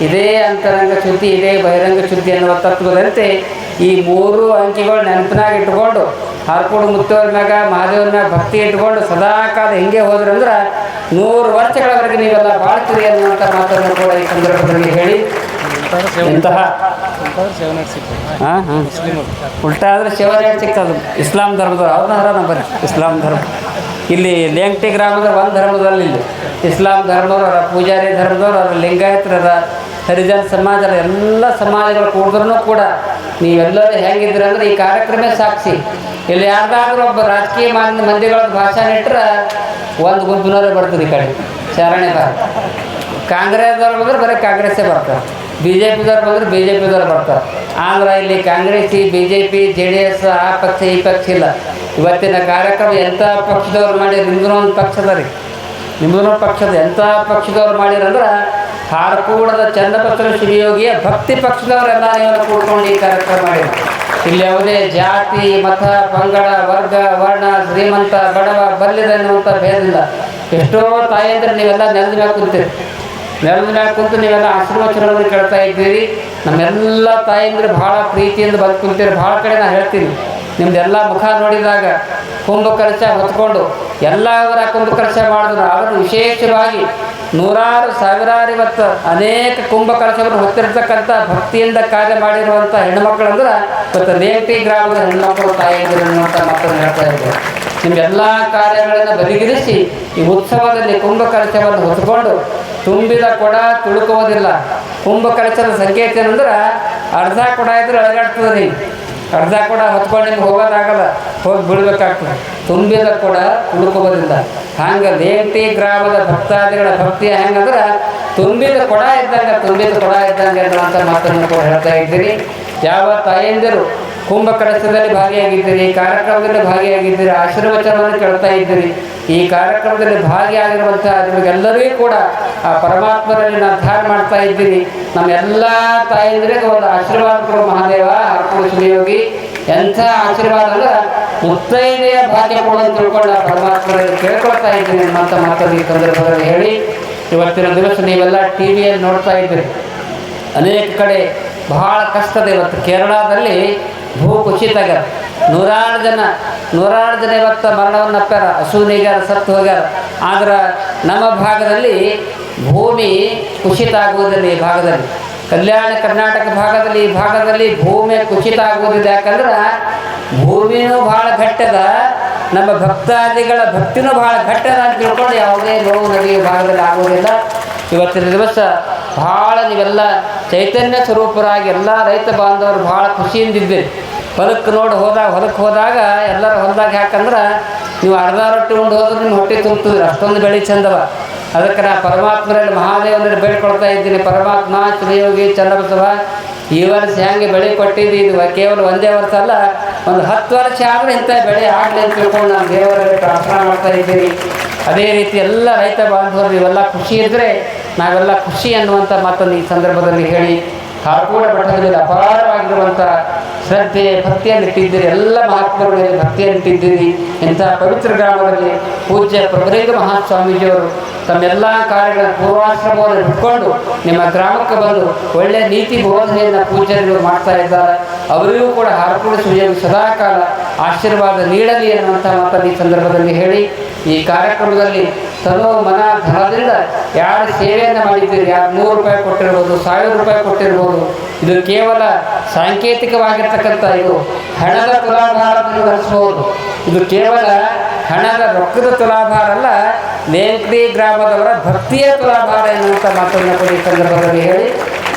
ಇದೇ ಅಂತರಂಗ ಶುದ್ಧಿ, ಇದೇ ಬಹಿರಂಗ ಶುದ್ಧಿ ಎನ್ನುವ ತತ್ವದಂತೆ ಈ ಮೂರು ಅಂಕಿಗಳು ನೆನಪಿನಾಗ ಇಟ್ಕೊಂಡು ಹಾರ್ಕೋಡು ಮುತ್ತವ್ರ ಮ್ಯಾಗ ಮಹಾದೇವ್ರ ಮ್ಯಾಗ ಭಕ್ತಿ ಇಟ್ಕೊಂಡು ಸದಾ ಕಾಲ ಹಿಂಗೆ ಹೋದ್ರಿ ಅಂದ್ರೆ ನೂರು ವರ್ಷಗಳವರೆಗೆ ನೀವೆಲ್ಲ ಬಾಳ್ತೀರಿ ಅನ್ನುವಂಥ ಮಾತನ್ನು ಕೂಡ ಈ ಸಂದರ್ಭದಲ್ಲಿ ಹೇಳಿ. ಇಂತಹ ಹಾಂ ಉಲ್ಟಾ ಆದ್ರೆ ಶಿವರೇಟ್ ಸಿಗ್ತದೆ ಇಸ್ಲಾಂ ಧರ್ಮದವ್ರು. ಹರ ನಂಬರ್ ಇಸ್ಲಾಂ ಧರ್ಮ. ಇಲ್ಲಿ ಲೇಂಗ್ಟಿ ಗ್ರಾಮದ ಒಂದು ಧರ್ಮದಲ್ಲಿ ಇಲ್ಲಿ. ಇಸ್ಲಾಂ ಧರ್ಮದವ್ರು ಪೂಜಾರಿ ಧರ್ಮದವ್ರು ಅದ ಲಿಂಗಾಯತರದ ಹರಿಜನ ಸಮಾಜದ ಎಲ್ಲ ಸಮಾಜಗಳು ಕೂಡಿದ್ರೂ ಕೂಡ ನೀವೆಲ್ಲರೂ ಹೆಂಗಿದ್ರಿ ಅಂದ್ರೆ ಈ ಕಾರ್ಯಕ್ರಮ ಸಾಕ್ಷಿ. ಇಲ್ಲಿ ಯಾರ್ದಾದ್ರೂ ಒಬ್ಬ ರಾಜಕೀಯ ಮಂದಿ ಮಂದಿಗಳ ಭಾಷಣ ಇಟ್ಟರೆ ಒಂದು ಗುಂಪಿನವರೇ ಬರ್ತದೆ ಈ ಕಡೆ. ಶರಣೆ ಭಾರತ ಕಾಂಗ್ರೆಸ್ದವ್ರು ಬಂದ್ರೆ ಬರೀ ಕಾಂಗ್ರೆಸ್ಸೇ ಬರ್ತಾರೆ. ಬಿ ಜೆ ಪಿದವ್ರು ಬಂದ್ರೆ ಬಿ ಜೆ ಪಿದವ್ರು ಬರ್ತಾರೆ. ಆದ್ರೆ ಇಲ್ಲಿ Congress B J P J D S, ಆ ಪಕ್ಷ, ಈ ಪಕ್ಷ ಇಲ್ಲ. ಇವತ್ತಿನ ಕಾರ್ಯಕ್ರಮ ಎಂಥ ಪಕ್ಷದವ್ರು ಮಾಡಿರಿ ನಿಮ್ದು ಒಂದು ಪಕ್ಷದ ರೀ. ನಿಮ್ದು ಪಕ್ಷದ. ಎಂಥ ಪಕ್ಷದವ್ರು ಮಾಡಿರಂದ್ರೆ ಹಾರಕೂಡದ ಚನ್ನಪತ್ರ ಶ್ರೀಯೋಗಿಯ ಭಕ್ತಿ ಪಕ್ಷದವರೆಲ್ಲ ಇವರು ಕೂಡ್ಕೊಂಡು ಈ ಕಾರ್ಯಕ್ರಮ ಇಲ್ಲಿ ಯಾವುದೇ ಜಾತಿ, ಮತ, ಪಂಗಡ, ವರ್ಗ, ವರ್ಣ, ಶ್ರೀಮಂತ, ಬಡವ, ಬಲ್ಲಿದ ಎನ್ನುವಂಥ ಭೇದಿಲ್ಲ ಎಷ್ಟೋ ತಾಯಂದ್ರೆ ನೀವೆಲ್ಲ ನೆಲದ ಮೇಲೆ ಕುಂತೀರಿ. ನೆಲದ ಮೇಲೆ ಕುಂತು ನೀವೆಲ್ಲ ಆಶೀರ್ವಚನಗಳನ್ನು ಕೇಳ್ತಾ ಇದ್ದೀರಿ. ನಮ್ಮೆಲ್ಲ ತಾಯಂದ್ರೆ ಭಾಳ ಪ್ರೀತಿಯಿಂದ ಬಂದು ಕುಂತೀರಿ. ಭಾಳ ಕಡೆ ನಾನು ಹೇಳ್ತೀನಿ. ನಿಮ್ದೆಲ್ಲ ಮುಖ ನೋಡಿದಾಗ ಕುಂಭ ಕಲಶ ಹೊತ್ಕೊಂಡು ಎಲ್ಲವರ ಕುಂಭ ಕಲಶ ಮಾಡಿದ್ರು. ಅವರು ವಿಶೇಷವಾಗಿ ನೂರಾರು ಸಾವಿರಾರು ಇವತ್ತು ಅನೇಕ ಕುಂಭ ಕಲಶವನ್ನು ಹೊತ್ತಿರ್ತಕ್ಕಂಥ ಭಕ್ತಿಯಿಂದ ಕಾರ್ಯ ಮಾಡಿರುವಂಥ ಹೆಣ್ಮಕ್ಳಂದ್ರೆ ಇವತ್ತು ನೇಟಿ ಗ್ರಾಮದ ಹೆಣ್ಮಕ್ಳು ತಾಯಿಯಿಂದ ಅನ್ನುವಂಥ ಮಾತನ್ನು ಹೇಳ್ತಾ ಇದ್ದಾರೆ. ನಿಮ್ಮೆಲ್ಲ ಕಾರ್ಯಗಳನ್ನು ಬದಿಗಿರಿಸಿ ಈ ಉತ್ಸವದಲ್ಲಿ ಕುಂಭ ಕಲಶವನ್ನು ಹೊತ್ಕೊಂಡು ತುಂಬಿದ ಕೊಡ ತುಳುಕುವುದಿಲ್ಲ. ಕುಂಭ ಕಲಶದ ಸಂಕೇತ ಏನಂದ್ರೆ ಅರ್ಧ ಕೊಡ ಇದ್ರೆ ಅಳಗಾಡ್ತದೆ ಅರ್ಧ ಕೂಡ ಹತ್ಕೊಂಡು ಹೋಗೋದಾಗಲ್ಲ ಹೋಗಿ ಬೀಳ್ಬೇಕಾಗ್ತದೆ. ತುಂಬಿದ ಕೂಡ ತುಳುಕುವುದಿಲ್ಲ ಹಂಗೆ ಲೇಂಟಿ ಗ್ರಾಮದ ಭಕ್ತಾದಿಗಳ ಭಕ್ತಿ ಹೆಂಗಂದ್ರೆ ತುಂಬಿದ ಕೊಡ ಇದ್ದಂಗೆ, ತುಂಬಿದ ಕೊಡ ಇದ್ದಂಗೆ ಅಂತ ಮಾತನ್ನು ಕೂಡ ಹೇಳ್ತಾ ಇದ್ದೀರಿ. ಯಾವ ತಾಯಂದಿರು ಕುಂಭ ಕಳಶದಲ್ಲಿ ಭಾಗಿಯಾಗಿದ್ದೀರಿ ಈ ಕಾರ್ಯಕ್ರಮದಲ್ಲಿ ಭಾಗಿಯಾಗಿದ್ದೀರಿ, ಆಶೀರ್ವಚನವನ್ನು ಕೇಳ್ತಾ ಇದ್ದೀರಿ. ಈ ಕಾರ್ಯಕ್ರಮದಲ್ಲಿ ಭಾಗಿಯಾಗಿರುವಂತಹ ನಿಮಗೆಲ್ಲರಿಗೂ ಕೂಡ ಆ ಪರಮಾತ್ಮರಲ್ಲಿ ನಾವು ಮಾಡ್ತಾ ಇದ್ದೀರಿ. ನಮ್ಮ ಎಲ್ಲ ತಾಯಂದಿರಿಗೆ ಒಂದು ಆಶೀರ್ವಾದ ಕೊಡು ಮಹಾದೇವ ಶ್ರೀಯೋಗಿ ಎಂಥ ಆಶೀರ್ವಾದ ಅಂದ್ರೆ ಮುತ್ತೈದೆಯ ಭಾಗ್ಯ ಕೊಡು ಅಂತ ತಿಳ್ಕೊಂಡು ಪರಮಾತ್ಮರಲ್ಲಿ ಕೇಳ್ಕೊಳ್ತಾ ಇದ್ದೀನಿ ನಿಮ್ಮಂತ ಮಾತನ್ನು ಈ ಸಂದರ್ಭದಲ್ಲಿ ಹೇಳಿ. ಇವತ್ತಿನ ದಿವಸ ನೀವೆಲ್ಲ ಟಿ ವಿಯಲ್ಲಿ ನೋಡ್ತಾ ಇದ್ದೀರಿ. ಅನೇಕ ಕಡೆ ಬಹಳ ಕಷ್ಟದ ಇವತ್ತು ಕೇರಳದಲ್ಲಿ ಭೂ ಕುಸಿತಾಗ ನೂರಾರು ಜನ ನೂರಾರು ಜನ ಇವತ್ತು ಮರಣವನ್ನು ಅಪ್ಪ್ಯಾರ ಹಸುವಿನಿಗಾರ ಸತ್ತು ಹೋಗ್ಯಾರ. ಆದ್ರೆ ನಮ್ಮ ಭಾಗದಲ್ಲಿ ಭೂಮಿ ಕುಸಿತ ಆಗುವುದಿಲ್ಲ ಈ ಭಾಗದಲ್ಲಿ. ಕಲ್ಯಾಣ ಕರ್ನಾಟಕ ಭಾಗದಲ್ಲಿ, ಈ ಭಾಗದಲ್ಲಿ ಭೂಮಿ ಕುಸಿತ ಆಗುವುದಿಲ್ಲ. ಯಾಕಂದ್ರೆ ಭೂಮಿನೂ ಭಾಳ ಗಟ್ಟದ ನಮ್ಮ ಭಕ್ತಾದಿಗಳ ಭಕ್ತಿನೂ ಭಾಳ ಘಟ್ಟದ ಅಂತ ತಿಳ್ಕೊಂಡು ಯಾವುದೇ ನೋವು ನದಿ ಭಾಗದಲ್ಲಿ ಆಗುವುದಿಲ್ಲ. ಇವತ್ತಿನ ದಿವಸ ಭಾಳ ನೀವೆಲ್ಲ ಚೈತನ್ಯ ಸ್ವರೂಪರಾಗಿ ಎಲ್ಲ ರೈತ ಬಾಂಧವರು ಭಾಳ ಖುಷಿಯಿಂದಿದ್ದೀರಿ ಹೊಲಕ್ಕೆ ನೋಡಿ ಹೋದಾಗ, ಹೊಲಕ್ಕೆ ಹೋದಾಗ ಎಲ್ಲರ ಹೊಲದಾಗ ಯಾಕಂದ್ರೆ ನೀವು ಅರ್ಧ ರೊಟ್ಟಿ ಉಂಡು ಹೋದ್ರೆ ನಿಮ್ಮ ಹೊಟ್ಟೆ ತುಂಬ್ತದ್ರಿ. ಅಷ್ಟೊಂದು ಬೆಳೆ ಚಂದವ. ಅದಕ್ಕೆ ನಾ ಪರಮಾತ್ಮರಲ್ಲಿ ಮಹಾದೇವನಲ್ಲಿ ಬೇಡ್ಕೊಳ್ತಾ ಇದ್ದೀನಿ. ಪರಮಾತ್ಮ ಶ್ರೀಯೋಗಿ ಚನ್ನಬಸವ ಈ ವರ್ಷ ಹೆಂಗೆ ಬೆಳೆ ಕೊಟ್ಟಿದ್ದು ಇದು ಕೇವಲ ಒಂದೇ ವರ್ಷ ಅಲ್ಲ. ಒಂದು ಹತ್ತು ವರ್ಷ ಆದರೆ ಇಂಥ ಬೆಳೆ ಆಗಲಿ ಅಂತ ತಿಳ್ಕೊಂಡು ನಾನು ದೇವರಲ್ಲಿ ಪ್ರಾರ್ಥನೆ ಮಾಡ್ತಾ ಇದ್ದೀರಿ ಅದೇ ರೀತಿ ಎಲ್ಲ ರೈತ ಬಾಂಧವರು, ಇವೆಲ್ಲ ಖುಷಿ ಇದ್ದರೆ ನಾವೆಲ್ಲ ಖುಷಿ ಅನ್ನುವಂಥ ಮಾತನ್ನು ಈ ಸಂದರ್ಭದಲ್ಲಿ ಹೇಳಿ ಹಾರ್ಕೋಡ ಮಠದಲ್ಲಿ ಅಪಾರವಾಗಿರುವಂತಹ ಶ್ರದ್ಧೆ ಭಕ್ತಿಯನ್ನು ಇಟ್ಟಿದ್ದೀರಿ, ಎಲ್ಲ ಮಹಾತ್ಮರುಗಳಲ್ಲಿ ಭಕ್ತಿಯನ್ನು ಇಟ್ಟಿದ್ದೀರಿ. ಇಂತಹ ಪವಿತ್ರ ಗ್ರಾಮದಲ್ಲಿ ಪೂಜ್ಯ ಪ್ರಭುರೇಂದ್ರ ಮಹಾಸ್ವಾಮೀಜಿಯವರು ತಮ್ಮೆಲ್ಲ ಕಾರ್ಯಗಳ ಪೂರ್ವಾಶ್ರಮವನ್ನು ಬಿಟ್ಕೊಂಡು ನಿಮ್ಮ ಗ್ರಾಮಕ್ಕೆ ಬಂದು ಒಳ್ಳೆಯ ನೀತಿ ಬೋಧನೆಯನ್ನು ಪೂಜೆಗಳು ಮಾಡ್ತಾ ಇದ್ದಾರೆ. ಅವರಿಗೂ ಕೂಡ ಹಾರ್ಕೋಡ ಸೂರ್ಯನ ಸದಾಕಾಲ ಆಶೀರ್ವಾದ ನೀಡಲಿ ಅನ್ನುವಂಥ ಮಾತನ್ನು ಈ ಸಂದರ್ಭದಲ್ಲಿ ಹೇಳಿ, ಈ ಕಾರ್ಯಕ್ರಮದಲ್ಲಿ ತನೋ ಮನ ಧನದಿಂದ ಯಾರು ಸೇವೆಯನ್ನು ಮಾಡಿದ್ದೀರಿ? ಯಾರು ನೂರು ರೂಪಾಯಿ ಕೊಟ್ಟಿರ್ಬೋದು, ಸಾವಿರ ರೂಪಾಯಿ ಕೊಟ್ಟಿರ್ಬೋದು. ಇದು ಕೇವಲ ಸಾಂಕೇತಿಕವಾಗಿರ್ತಕ್ಕಂಥ ಇದು ಹಣದ ತುಲಾಭಾರ ಹರಿಸ್ಬೋದು ಇದು ಕೇವಲ ಹಣದ ರೊಕ್ಕದ ತುಲಾಭಾರ ಅಲ್ಲ ನೇಂಕ್ರಿ ಗ್ರಾಮದವರ ಭಕ್ತಿಯ ತುಲಾಭಾರ ಎನ್ನುವಂಥ ಮಾತನ್ನು ಕೂಡ ಸಂದರ್ಭದಲ್ಲಿ ಹೇಳಿ.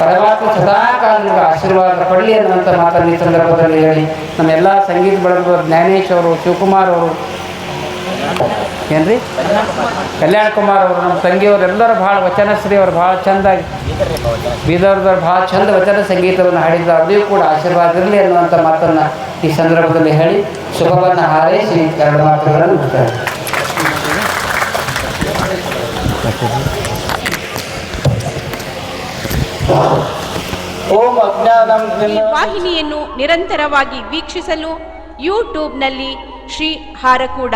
ಪರಮಾತ್ಮ ಸದಾಕಾಲ ನಿಮಗೆ ಆಶೀರ್ವಾದ ಪಡಲಿ ಅನ್ನುವಂಥ ಮಾತನ್ನು ಈ ಸಂದರ್ಭದಲ್ಲಿ ಹೇಳಿ. ನಮ್ಮೆಲ್ಲ ಸಂಗೀತ ಬಳಗ ಜ್ಞಾನೇಶ್ ಅವರು, ಶಿವಕುಮಾರ್ ಅವರು ಏನ್ರಿ? ಕಲ್ಯಾಣ ಕುಮಾರ್ ಅವರು ನಮ್ಮ ತಂಗಿಯವರೆಲ್ಲರೂ ಭಾಳ ವಚನಶ್ರೀ ಅವರು ಭಾಳ ಚಂದಾಗಿ ಬೀದರ್ದವ್ರು ಭಾಳ ಚಂದ ವಚನ ಸಂಗೀತವನ್ನು ಹಾಡಿದ್ದಾರೆ. ಅವರಿಗೂ ಕೂಡ ಆಶೀರ್ವಾದ ಇರಲಿ ಅನ್ನುವಂಥ ಮಾತನ್ನು ಈ ಸಂದರ್ಭದಲ್ಲಿ ಹೇಳಿ. ಶುಭವನ್ನು ಹಾರೈಸಿ ಎರಡು ಮಾತುಗಳನ್ನು ಮುಗಿಸ್ತಾರೆ ಓಂ ಅಜ್ಞಾನಂ ಈ ವಾಹಿನಿಯನ್ನು ನಿರಂತರವಾಗಿ ವೀಕ್ಷಿಸಲು ಯೂಟ್ಯೂಬ್ನಲ್ಲಿ Shri Harakooda.